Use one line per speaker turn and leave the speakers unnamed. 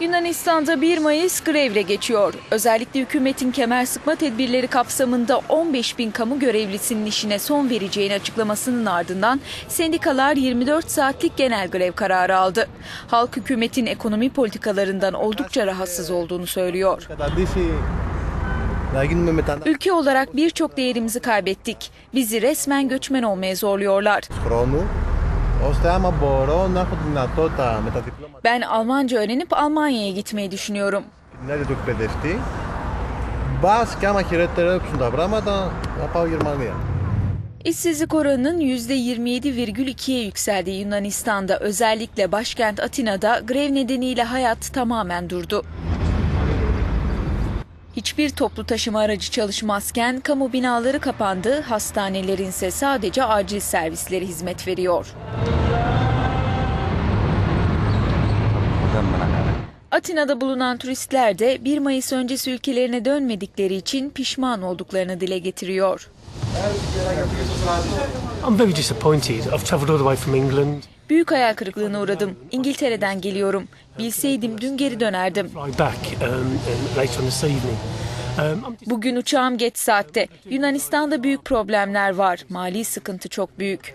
Yunanistan'da 1 Mayıs grevle geçiyor. Özellikle hükümetin kemer sıkma tedbirleri kapsamında 15 bin kamu görevlisinin işine son vereceğin açıklamasının ardından sendikalar 24 saatlik genel grev kararı aldı. Halk hükümetin ekonomi politikalarından oldukça rahatsız olduğunu söylüyor. Ülke olarak birçok değerimizi kaybettik. Bizi resmen göçmen olmaya zorluyorlar
χρόνου ώστε άμα μπορώ να έχω τη δυνατότητα με τα διπλώματα
Ben Almanca öğrenip Almanya'ya gitmeyi düşünüyorum.
την έννοια του εκπαιδευτή μπας και άμα χειροτερέψουν τα πράγματα να πάω Γερμανία.
İşsizlik oranının %27,2'ye yükseldiği Yunanistan'da özellikle başkent Atina'da grev nedeniyle hayat tamamen durdu. Hiçbir toplu taşıma aracı çalışmazken kamu binaları kapandı, hastanelerin ise sadece acil servisleri hizmet veriyor. Atina'da bulunan turistler de 1 Mayıs öncesi ülkelerine dönmedikleri için pişman olduklarını dile getiriyor.
I'm very disappointed. I've travelled all the way from England,
Büyük hayal kırıklığına uğradım. İngiltere'den geliyorum. Bilseydim dün geri dönerdim.
um, um. Um,
Bugün uçağım geç saatte. Yunanistan'da büyük problemler var. Mali sıkıntı çok büyük.